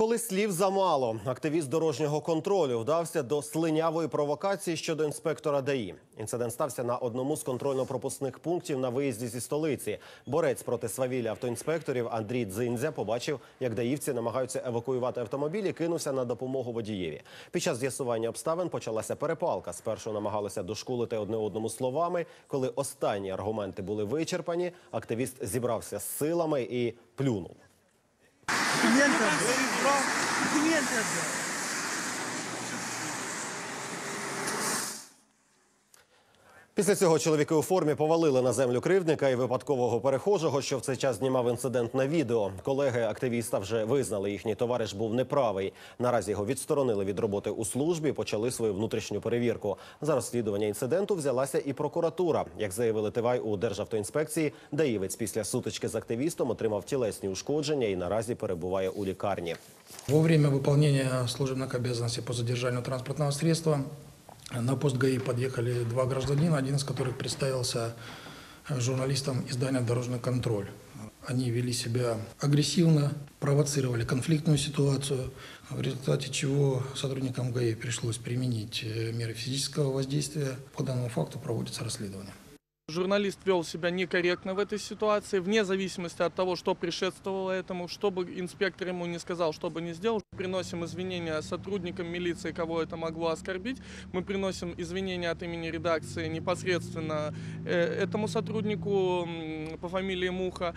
Коли слів замало, активіст дорожнього контролю вдався до слинявої провокації щодо інспектора ДАІ. Інцидент стався на одному з контрольно-пропускних пунктів на виїзді зі столиці. Борець проти свавілля автоінспекторів Андрій Дзиндзя побачив, як даївці намагаються евакуювати автомобіль і кинувся на допомогу водієві. Під час з'ясування обставин почалася перепалка. Спершу намагалися дошкулити одне одному словами. Коли останні аргументи були вичерпані, активіст зібрався з силами і плюнув. 500. 500. Після цього чоловіки у формі повалили на землю кривдника і випадкового перехожого, що в цей час знімав інцидент на відео. Колеги активіста вже визнали, їхній товариш був неправий. Наразі його відсторонили від роботи у службі, почали свою внутрішню перевірку. За розслідування інциденту взялася і прокуратура. Як заявили Тивай у Державтоінспекції, Даївець після сутички з активістом отримав тілесні ушкодження і наразі перебуває у лікарні. Во время выполнения служебных обязанностей по задержанию транспортного средства на пост ГАИ подъехали два гражданина, один из которых представился журналистом издания «Дорожный контроль». Они вели себя агрессивно, провоцировали конфликтную ситуацию, в результате чего сотрудникам ГАИ пришлось применить э, меры физического воздействия. По данному факту проводится расследование. Журналист вел себя некорректно в этой ситуации, вне зависимости от того, что предшествовало этому, что бы инспектор ему не сказал, что бы не сделал. Приносим извинения сотрудникам милиции, кого это могло оскорбить. Мы приносим извинения от имени редакции непосредственно э, этому сотруднику по фамилии Муха.